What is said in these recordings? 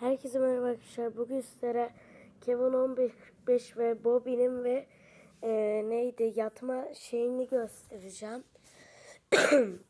Herkese merhaba arkadaşlar. Bugün sizlere Kevin 15 ve Bobby'nin ve e, neydi yatma şeyini göstereceğim.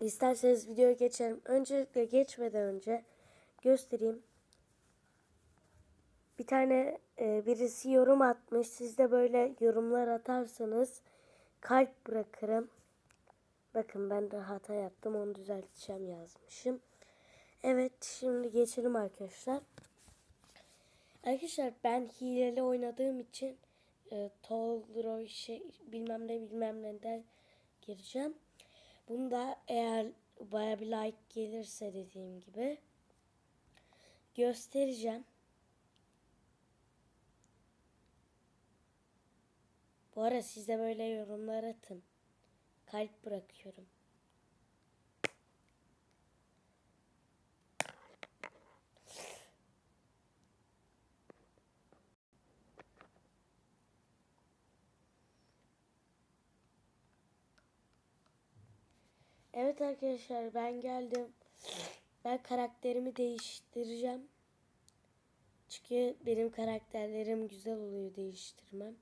İsterseniz videoya geçelim. Öncelikle geçmeden önce göstereyim. Bir tane e, birisi yorum atmış. Siz de böyle yorumlar atarsanız kalp bırakırım. Bakın ben de hata yaptım. Onu düzelteceğim yazmışım. Evet şimdi geçelim arkadaşlar. Arkadaşlar ben hileli oynadığım için e, Tolroy şey bilmem ne bilmem neden gireceğim. Bunu da eğer baya bir like gelirse dediğim gibi göstereceğim. Bu ara siz de böyle yorumlar atın. Kalp bırakıyorum. Evet arkadaşlar ben geldim. Ben karakterimi değiştireceğim. Çünkü benim karakterlerim güzel oluyor değiştirmem.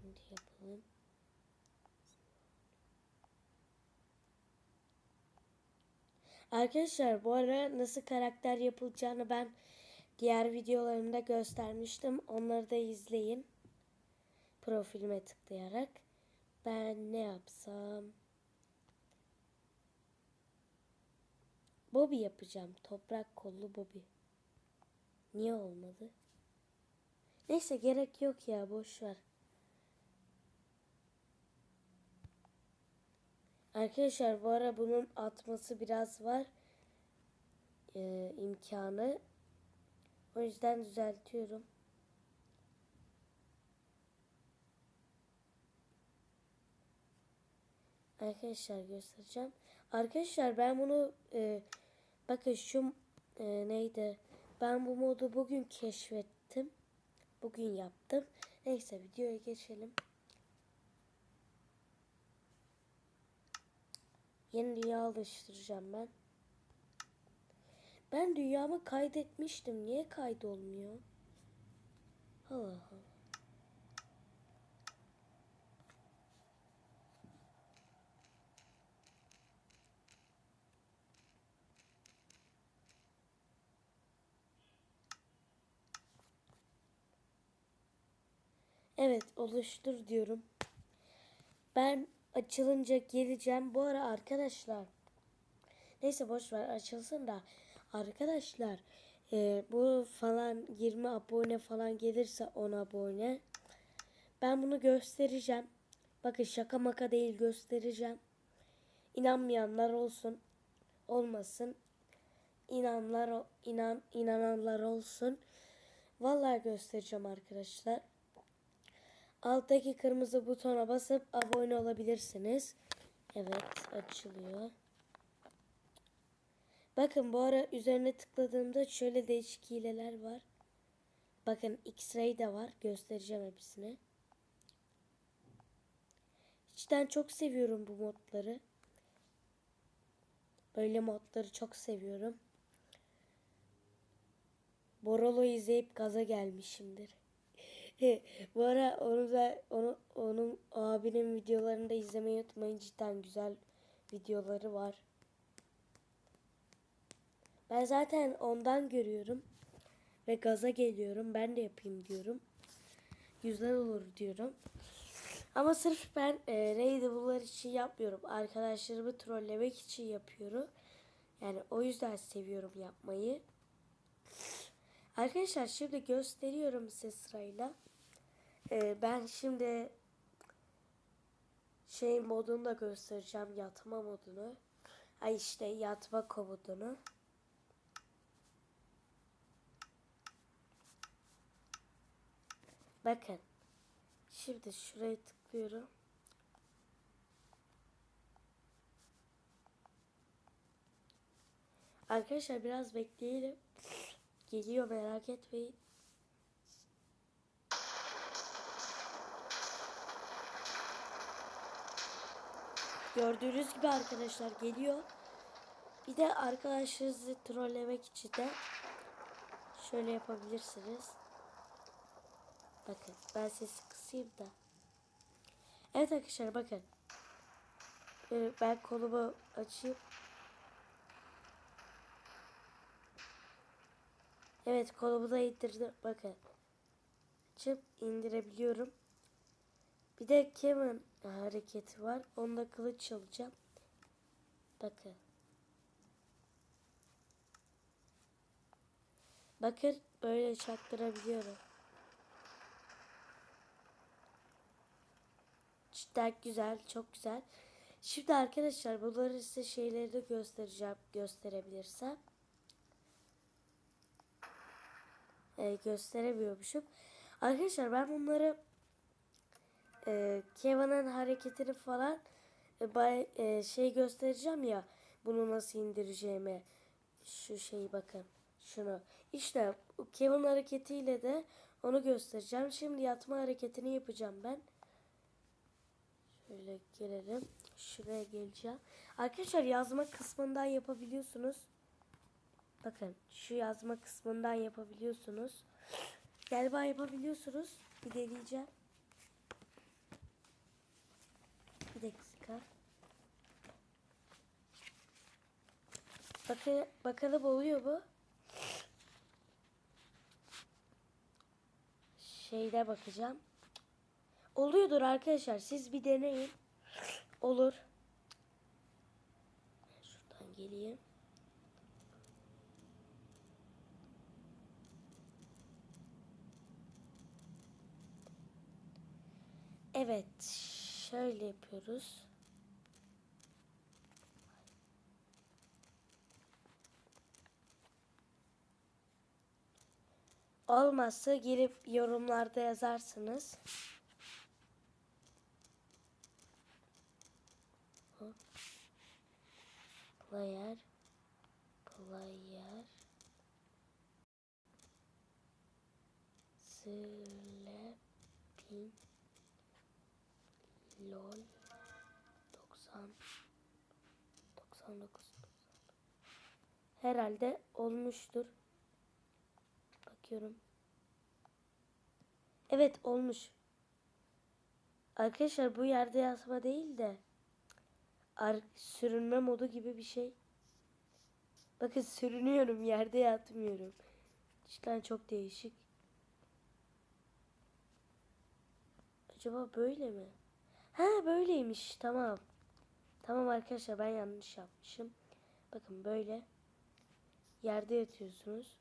Şimdi yapalım. Arkadaşlar bu ara nasıl karakter yapılacağını ben diğer videolarımda göstermiştim. Onları da izleyin. Profilime tıklayarak. Ben ne yapsam? Bobby yapacağım. Toprak kollu Bobby. Niye olmadı? Neyse gerek yok ya boş ver. Arkadaşlar bu ara bunun atması biraz var. Ee, imkanı. O yüzden düzeltiyorum. Arkadaşlar göstereceğim. Arkadaşlar ben bunu e, bakın şu e, neydi? Ben bu modu bugün keşfettim. Bugün yaptım. Neyse videoya geçelim. Yeni dünya oluşturacağım ben. Ben dünyamı kaydetmiştim. Niye kaydolmuyor? Allah Allah. Evet oluştur diyorum. Ben açılınca geleceğim. Bu ara arkadaşlar. Neyse boş ver açılsın da. Arkadaşlar e, bu falan 20 abone falan gelirse 10 abone. Ben bunu göstereceğim. Bakın şaka maka değil göstereceğim. İnanmayanlar olsun. Olmasın. İnanlar inan inananlar olsun. Vallahi göstereceğim arkadaşlar. Alttaki kırmızı butona basıp abone olabilirsiniz. Evet açılıyor. Bakın bu ara üzerine tıkladığımda şöyle değişik hileler var. Bakın X-Ray de var. Göstereceğim hepsini. İçten çok seviyorum bu modları. Böyle modları çok seviyorum. Borolo izleyip gaza gelmişimdir. Bu ara onu da onu onun abinin videolarını da izlemeyi unutmayın. Cidden güzel videoları var. Ben zaten ondan görüyorum ve gaza geliyorum. Ben de yapayım diyorum. Güzel olur diyorum. Ama sırf ben e, Raidable'lar için yapmıyorum. Arkadaşlarımı trollemek için yapıyorum. Yani o yüzden seviyorum yapmayı. Arkadaşlar şimdi gösteriyorum size sırayla. Ee, ben şimdi şey modunu da göstereceğim. Yatma modunu. Ay işte yatma komutunu. Bakın. Şimdi şuraya tıklıyorum. Arkadaşlar biraz bekleyelim. Geliyor merak etmeyin. Gördüğünüz gibi arkadaşlar geliyor. Bir de arkadaşlarınızı trollemek için de şöyle yapabilirsiniz. Bakın ben sesi kısayım da. Evet arkadaşlar bakın. Ee, ben kolumu açayım. Evet kolumu da indirdim. Bakın. Açıp indirebiliyorum. Bir de Kevin hareketi var. Onda kılıç çalacağım. Bakın. Bakın böyle çaktırabiliyorum. Cidden güzel, çok güzel. Şimdi arkadaşlar bunları size şeyleri de göstereceğim, gösterebilirsem. Ee, gösteremiyormuşum. Arkadaşlar ben bunları e, Kevin'in hareketini falan e, bay- e, şey göstereceğim ya. Bunu nasıl indireceğimi. Şu şeyi bakın. Şunu. İşte Kevin hareketiyle de onu göstereceğim. Şimdi yatma hareketini yapacağım ben. Şöyle gelelim. Şuraya geleceğim. Arkadaşlar yazma kısmından yapabiliyorsunuz. Bakın şu yazma kısmından yapabiliyorsunuz. Galiba yapabiliyorsunuz. Bir deneyeceğim. Bir dakika. Bakın, bakalım oluyor mu? Şeyde bakacağım. Oluyordur arkadaşlar. Siz bir deneyin. Olur. Şuradan geleyim. Evet. Şöyle yapıyoruz. Olmazsa gelip yorumlarda yazarsınız. Player. Player. Sleeping. LOL. 90. 99. Herhalde olmuştur. Bakıyorum. Evet olmuş. Arkadaşlar bu yerde yazma değil de sürünme modu gibi bir şey. Bakın sürünüyorum yerde yatmıyorum. Cidden çok değişik. Acaba böyle mi? Ha böyleymiş tamam. Tamam arkadaşlar ben yanlış yapmışım. Bakın böyle yerde yatıyorsunuz.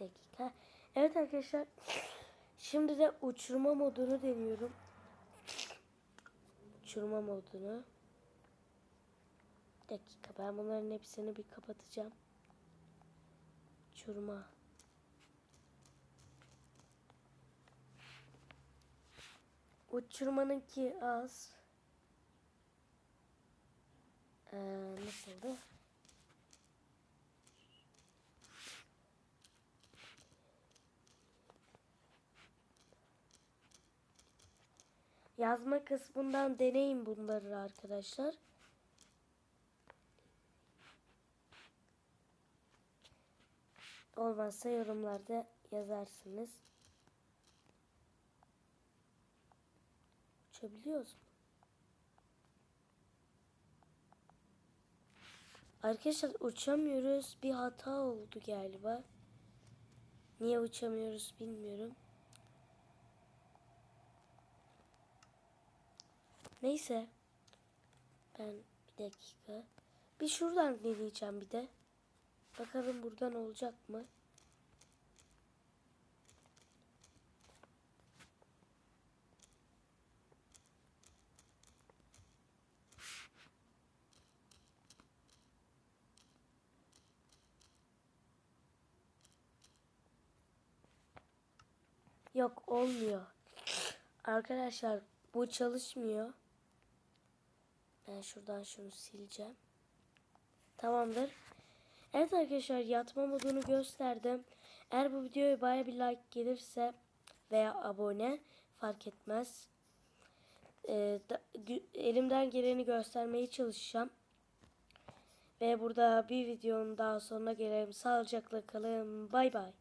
Bir dakika. Evet arkadaşlar. Şimdi de uçurma modunu deniyorum. Uçurma modunu. Dakika ben bunların hepsini bir kapatacağım. Uçurma. Uçurmanınki az. Ee, nasıldı? Yazma kısmından deneyin bunları arkadaşlar. Olmazsa yorumlarda yazarsınız. Uçabiliyoruz mu? Arkadaşlar uçamıyoruz. Bir hata oldu galiba. Niye uçamıyoruz bilmiyorum. Neyse. Ben bir dakika. Bir şuradan deneyeceğim bir de. Bakalım buradan olacak mı? Yok olmuyor. Arkadaşlar bu çalışmıyor. Ben şuradan şunu sileceğim. Tamamdır. Evet arkadaşlar yatma modunu gösterdim. Eğer bu videoya baya bir like gelirse veya abone fark etmez. Ee, da- elimden geleni göstermeye çalışacağım. Ve burada bir videonun daha sonuna gelelim. Sağlıcakla kalın. Bay bay.